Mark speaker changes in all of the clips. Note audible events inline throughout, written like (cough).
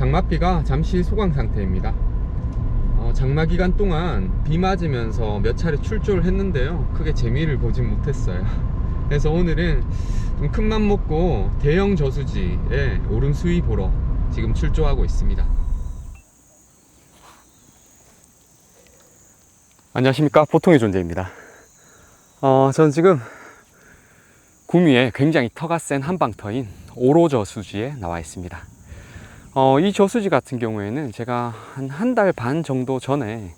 Speaker 1: 장맛비가 잠시 소강 상태입니다. 어, 장마 기간 동안 비 맞으면서 몇 차례 출조를 했는데요. 크게 재미를 보진 못했어요. (laughs) 그래서 오늘은 좀 큰 맘 먹고 대형 저수지에 오름 수위 보러 지금 출조하고 있습니다. 안녕하십니까 보통의 존재입니다. 어, 저는 지금 구미에 굉장히 터가 센 한방터인 오로 저수지에 나와 있습니다. 어, 이 저수지 같은 경우에는 제가 한 한 달 반 정도 전에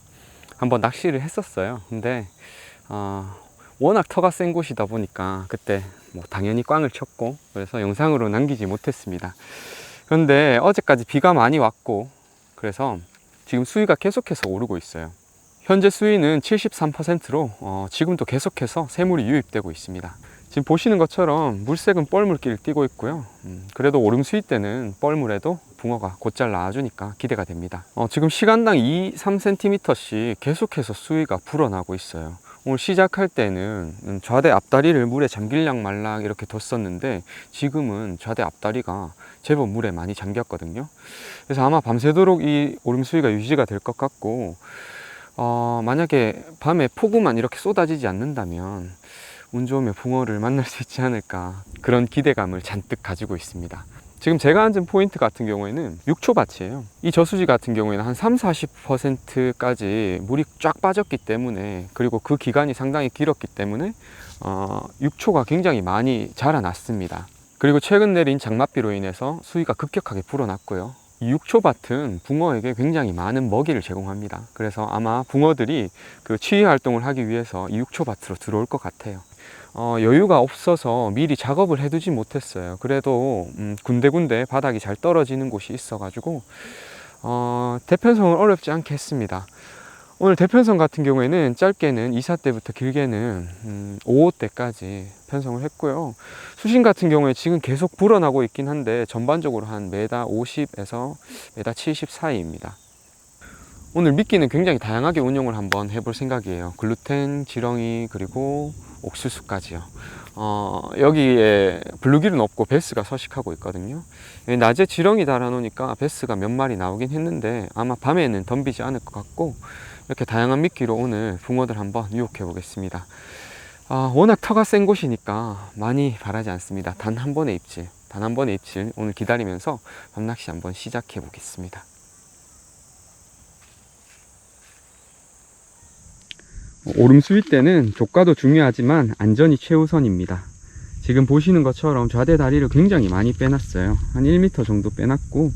Speaker 1: 한번 낚시를 했었어요. 근데 어, 워낙 터가 센 곳이다 보니까 그때 뭐 당연히 꽝을 쳤고 그래서 영상으로 남기지 못했습니다. 그런데 어제까지 비가 많이 왔고 그래서 지금 수위가 계속해서 오르고 있어요. 현재 수위는 73%로 어, 지금도 계속해서 새물이 유입되고 있습니다. 지금 보시는 것처럼 물색은 뻘물기를 띠고 있고요. 음, 그래도 오름 수위 때는 뻘물에도 붕어가 곧잘 나와주니까 기대가 됩니다. 어, 지금 시간당 2, 3cm씩 계속해서 수위가 불어나고 있어요. 오늘 시작할 때는 음, 좌대 앞다리를 물에 잠길랑 말랑 이렇게 뒀었는데 지금은 좌대 앞다리가 제법 물에 많이 잠겼거든요. 그래서 아마 밤새도록 이 오름 수위가 유지가 될 것 같고 어, 만약에 밤에 폭우만 이렇게 쏟아지지 않는다면 운 좋으면 붕어를 만날 수 있지 않을까 그런 기대감을 잔뜩 가지고 있습니다. 지금 제가 앉은 포인트 같은 경우에는 6초 밭이에요. 이 저수지 같은 경우에는 한 3, 40%까지 물이 쫙 빠졌기 때문에 그리고 그 기간이 상당히 길었기 때문에 어, 6초가 굉장히 많이 자라났습니다. 그리고 최근 내린 장맛비로 인해서 수위가 급격하게 불어났고요. 이 6초 밭은 붕어에게 굉장히 많은 먹이를 제공합니다. 그래서 아마 붕어들이 그 취위 활동을 하기 위해서 이 6초 밭으로 들어올 것 같아요. 어, 여유가 없어서 미리 작업을 해두지 못했어요. 그래도 음, 군데군데 바닥이 잘 떨어지는 곳이 있어가지고 어, 대편성은 어렵지 않게 했습니다. 오늘 대편성 같은 경우에는 짧게는 2사 때부터 길게는 음, 5호 때까지 편성을 했고요. 수심 같은 경우에 지금 계속 불어나고 있긴 한데 전반적으로 한 메다 50에서 메다 70 사이입니다. 오늘 미끼는 굉장히 다양하게 운영을 한번 해볼 생각이에요. 글루텐, 지렁이, 그리고 옥수수까지요. 어, 여기에 블루길은 없고 베스가 서식하고 있거든요. 예, 낮에 지렁이 달아놓으니까 베스가 몇 마리 나오긴 했는데 아마 밤에는 덤비지 않을 것 같고 이렇게 다양한 미끼로 오늘 붕어들 한번 유혹해 보겠습니다. 아, 워낙 터가 센 곳이니까 많이 바라지 않습니다. 단 한 번의 입질, 단 한 번의 입질 오늘 기다리면서 밤낚시 한번 시작해 보겠습니다. 오름 수위 때는 조가도 중요하지만 안전이 최우선입니다. 지금 보시는 것처럼 좌대 다리를 굉장히 많이 빼놨어요. 한 1m 정도 빼놨고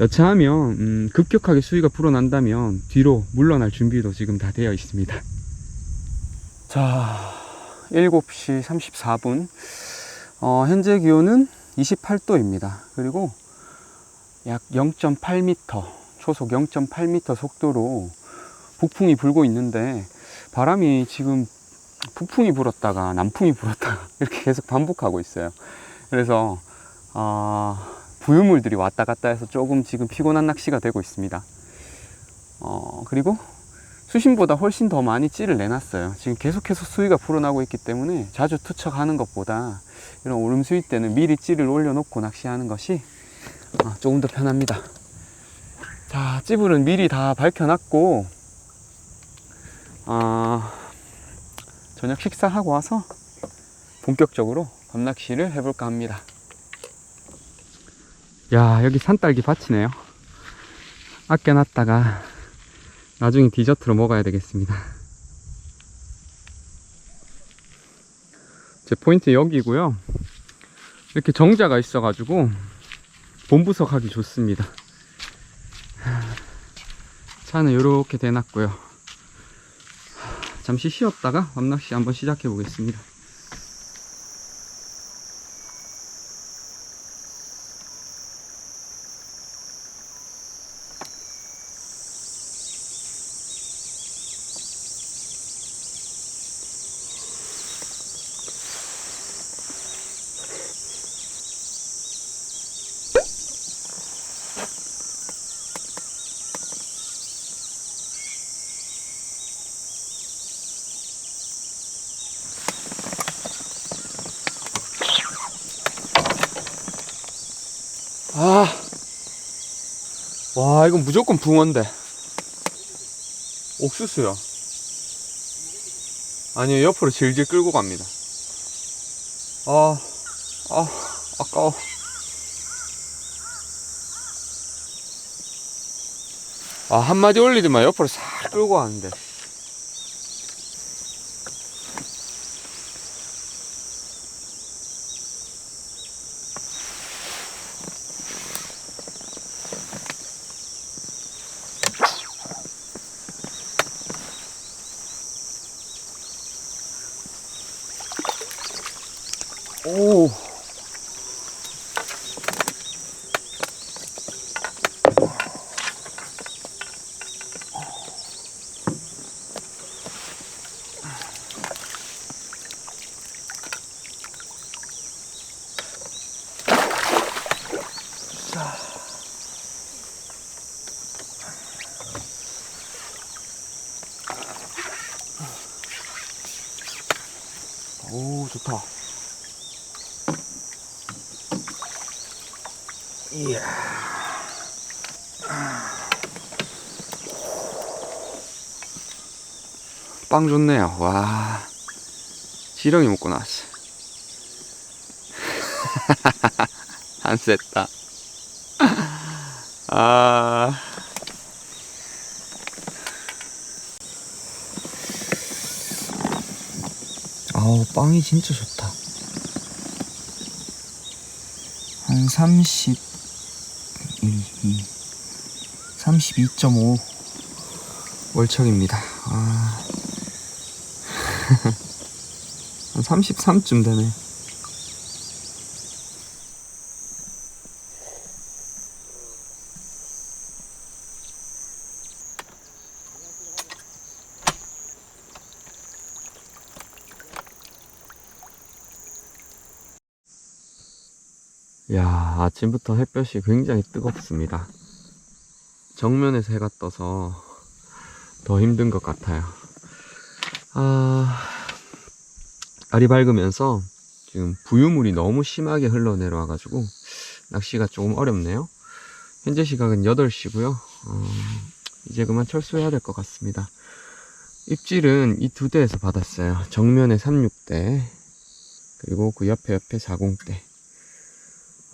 Speaker 1: 여차하면 음, 급격하게 수위가 불어난다면 뒤로 물러날 준비도 지금 다 되어 있습니다. 자, 7시 34분. 어, 현재 기온은 28도입니다. 그리고 약 0.8m, 초속 0.8m 속도로 북풍이 불고 있는데 바람이 지금 북풍이 불었다가 남풍이 불었다가 (laughs) 이렇게 계속 반복하고 있어요. 그래서 어, 부유물들이 왔다 갔다 해서 조금 지금 피곤한 낚시가 되고 있습니다. 어, 그리고 수심보다 훨씬 더 많이 찌를 내놨어요. 지금 계속해서 수위가 불어나고 있기 때문에 자주 투척하는 것보다 이런 오름 수위 때는 미리 찌를 올려놓고 낚시하는 것이 어, 조금 더 편합니다. 자, 찌불은 미리 다 밝혀놨고 어, 저녁 식사하고 와서 본격적으로 밤낚시를 해볼까 합니다. 야, 여기 산딸기 밭이네요. 아껴놨다가 나중에 디저트로 먹어야 되겠습니다. 제 포인트 여기고요. 이렇게 정자가 있어가지고 본부석 하기 좋습니다. 차는 이렇게 대놨고요. 잠시 쉬었다가 밤낚시 한번 시작해 보겠습니다. 와, 이건 무조건 붕어인데. 옥수수요. 아니요, 옆으로 질질 끌고 갑니다. 아, 아, 아까워. 아, 한 마디 올리더만 옆으로 싹 끌고 가는데. 오. 오, 좋다. 이야. 빵 좋네요. 와. 지렁이 먹고 나왔어. 안 셌다. 아.
Speaker 2: 아우 빵이 진짜 좋다 한 30, 1, 2, 32.5 월척입니다 아. (laughs) 한 33쯤 되네
Speaker 1: 야, 아침부터 햇볕이 굉장히 뜨겁습니다. 정면에서 해가 떠서 더 힘든 것 같아요. 아, 알이 밝으면서 지금 부유물이 너무 심하게 흘러내려와 가지고 낚시가 조금 어렵네요. 현재 시각은 8시고요. 어, 이제 그만 철수해야 될 것 같습니다. 입질은 이 두 대에서 받았어요. 정면에 36대, 그리고 그 옆에 옆에 40대.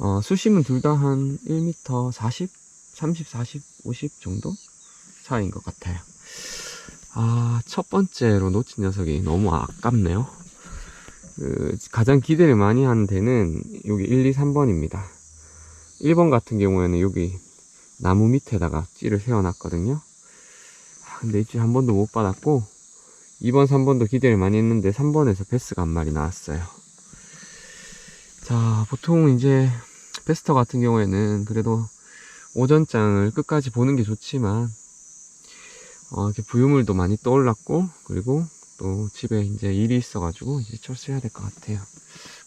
Speaker 1: 어, 수심은 둘 다 한 1m 40, 30, 40, 50 정도 차이인 것 같아요. 아, 첫 번째로 놓친 녀석이 너무 아깝네요. 그, 가장 기대를 많이 하는 데는 여기 1, 2, 3번입니다. 1번 같은 경우에는 여기 나무 밑에다가 찌를 세워놨거든요. 아, 근데 입질 한 번도 못 받았고, 2번, 3번도 기대를 많이 했는데 3번에서 베스가 한 마리 나왔어요. 자, 보통 이제 베스터 같은 경우에는 그래도 오전장을 끝까지 보는 게 좋지만 어, 이렇게 부유물도 많이 떠올랐고 그리고 또 집에 이제 일이 있어가지고 이제 철수해야 될 것 같아요.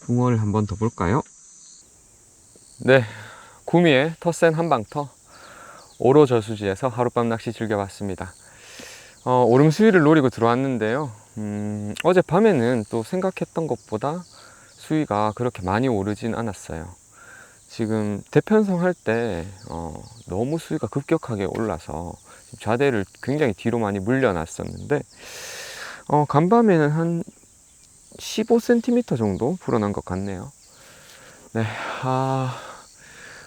Speaker 1: 붕어를 한번 더 볼까요? 네, 구미의 터센 한방터 오로 저수지에서 하룻밤 낚시 즐겨봤습니다. 어, 오름 수위를 노리고 들어왔는데요. 음, 어젯밤에는 또 생각했던 것보다 수위가 그렇게 많이 오르진 않았어요. 지금 대편성 할 때 어, 너무 수위가 급격하게 올라서 좌대를 굉장히 뒤로 많이 물려놨었는데 어, 간밤에는 한 15cm 정도 불어난 것 같네요. 네, 아,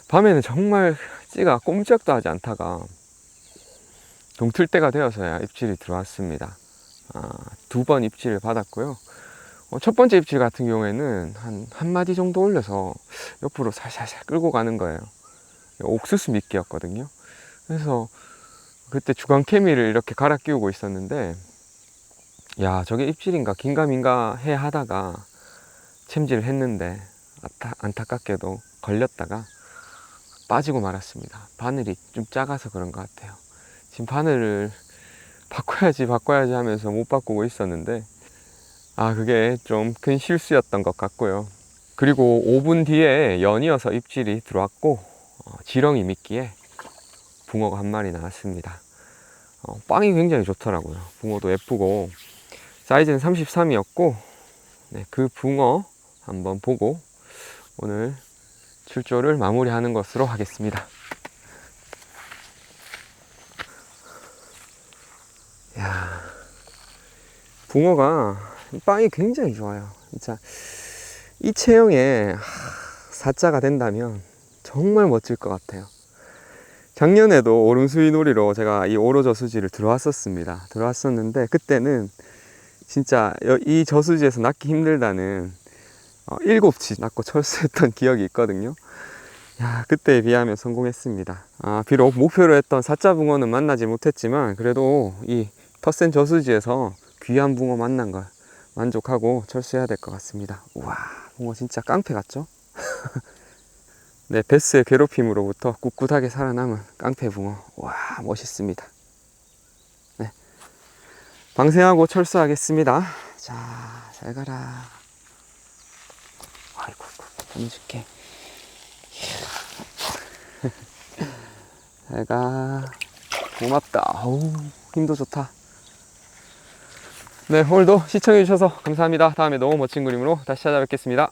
Speaker 1: 밤에는 정말 찌가 꼼짝도 하지 않다가 동틀 때가 되어서야 입질이 들어왔습니다. 아, 두 번 입질을 받았고요. 어, 첫 번째 입질 같은 경우에는 한, 한 마디 정도 올려서 옆으로 살살살 끌고 가는 거예요. 옥수수 미끼였거든요. 그래서 그때 주간 케미를 이렇게 갈아 끼우고 있었는데, 야, 저게 입질인가 긴가민가 해 하다가 챔질을 했는데, 안타, 안타깝게도 걸렸다가 빠지고 말았습니다. 바늘이 좀 작아서 그런 것 같아요. 지금 바늘을 바꿔야지, 바꿔야지 하면서 못 바꾸고 있었는데, 아, 그게 좀 큰 실수였던 것 같고요. 그리고 5분 뒤에 연이어서 입질이 들어왔고, 어, 지렁이 미끼에 붕어가 한 마리 나왔습니다. 어, 빵이 굉장히 좋더라고요. 붕어도 예쁘고, 사이즈는 33이었고, 네, 그 붕어 한번 보고 오늘 출조를 마무리하는 것으로 하겠습니다. 붕어가 빵이 굉장히 좋아요. 진짜 이 체형에 하, 사자가 된다면 정말 멋질 것 같아요. 작년에도 오름수위 놀이로 제가 이 오로 저수지를 들어왔었습니다. 들어왔었는데 그때는 진짜 여- 이 저수지에서 낳기 힘들다는 어, 일곱치 낳고 철수했던 (laughs) 기억이 있거든요. 야, 그때에 비하면 성공했습니다. 아, 비록 목표로 했던 사자 붕어는 만나지 못했지만 그래도 이 텃센 저수지에서 귀한 붕어 만난 걸 만족하고 철수해야 될 것 같습니다. 우와, 붕어 진짜 깡패 같죠? (laughs) 네, 베스의 괴롭힘으로부터 꿋꿋하게 살아남은 깡패 붕어. 와, 멋있습니다. 네. 방생하고 철수하겠습니다. 자, 잘 가라. 아이고, 던질게. (laughs) 잘 가. 고맙다. 어우, 힘도 좋다. 네, 오늘도 시청해주셔서 감사합니다. 다음에 너무 멋진 그림으로 다시 찾아뵙겠습니다.